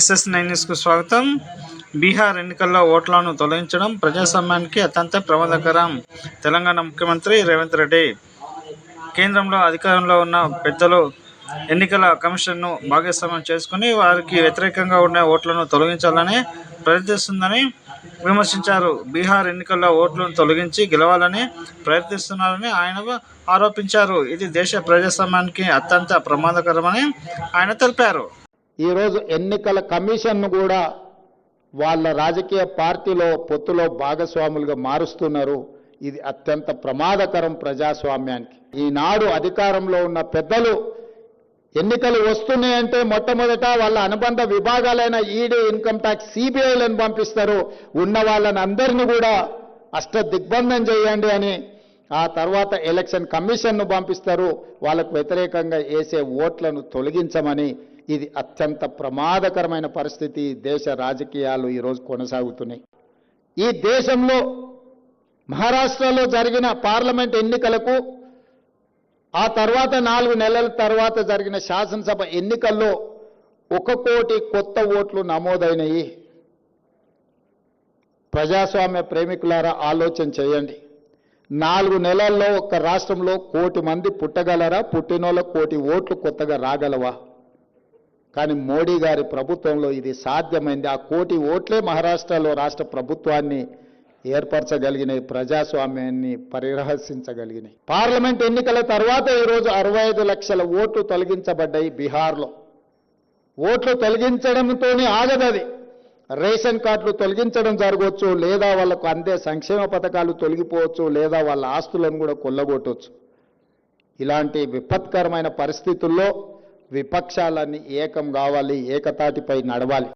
SS nine న్యూస్కు స్వాగతం. బీహార్ ఎన్నికల్లో ఓట్లను తొలగించడం ప్రజాస్వామ్యానికి అత్యంత ప్రమాదకరం. తెలంగాణ ముఖ్యమంత్రి రేవంత్ రెడ్డి కేంద్రంలో అధికారంలో ఉన్న పెద్దలు ఎన్నికల కమిషన్ను భాగస్వామ్యం చేసుకుని వారికి వ్యతిరేకంగా ఉన్న ఓట్లను తొలగించాలని ప్రయత్నిస్తుందని విమర్శించారు. బీహార్ ఎన్నికల్లో ఓట్లను తొలగించి గెలవాలని ప్రయత్నిస్తున్నారని ఆయన ఆరోపించారు. ఇది దేశ ప్రజాస్వామ్యానికి అత్యంత ప్రమాదకరమని ఆయన తెలిపారు. ఈరోజు ఎన్నికల కమిషన్ను కూడా వాళ్ళ రాజకీయ పార్టీలో పొత్తులో భాగస్వాములుగా మారుస్తున్నారు. ఇది అత్యంత ప్రమాదకరం ప్రజాస్వామ్యానికి. ఈనాడు అధికారంలో ఉన్న పెద్దలు ఎన్నికలు వస్తున్నాయంటే మొట్టమొదట వాళ్ళ అనుబంధ విభాగాలైన ఈడీ ఇన్కమ్ ట్యాక్స్ సిబిఐలను పంపిస్తారు. ఉన్న వాళ్ళని అందరినీ కూడా అష్ట దిగ్బంధం చేయండి అని ఆ తర్వాత ఎలక్షన్ కమిషన్ను పంపిస్తారు. వాళ్ళకు వ్యతిరేకంగా వేసే ఓట్లను తొలగించమని ఇది అత్యంత ప్రమాదకరమైన పరిస్థితి. దేశ రాజకీయాలు ఈరోజు కొనసాగుతున్నాయి. ఈ దేశంలో మహారాష్ట్రలో జరిగిన పార్లమెంట్ ఎన్నికలకు ఆ తర్వాత నాలుగు నెలల తర్వాత జరిగిన శాసనసభ ఎన్నికల్లో ఒక కోటి కొత్త ఓట్లు నమోదైనయి. ప్రజాస్వామ్య ప్రేమికులారా ఆలోచన చేయండి. నాలుగు నెలల్లో ఒక్క రాష్ట్రంలో కోటి మంది పుట్టగలరా? పుట్టినోళ్ళ కోటి ఓట్లు కొత్తగా రాగలవా? కానీ మోడీ గారి ప్రభుత్వంలో ఇది సాధ్యమైంది. ఆ కోటి ఓట్లే మహారాష్ట్రలో రాష్ట్ర ప్రభుత్వాన్ని ఏర్పరచగలిగినాయి ప్రజాస్వామ్యాన్ని పరిరహసించగలిగినాయి పార్లమెంట్ ఎన్నికల తర్వాత ఈరోజు అరవై ఐదు లక్షల ఓట్లు తొలగించబడ్డాయి బీహార్లో. ఓట్లు తొలగించడంతోనే ఆగదది. రేషన్ కార్డులు తొలగించడం జరగవచ్చు లేదా వాళ్ళకు అందే సంక్షేమ పథకాలు తొలగిపోవచ్చు లేదా వాళ్ళ ఆస్తులను కూడా కొల్లగొట్టవచ్చు ఇలాంటి విపత్కరమైన పరిస్థితుల్లో విపక్షాలన్నీ ఏకం కావాలి ఏకతాటిపై నడవాలి.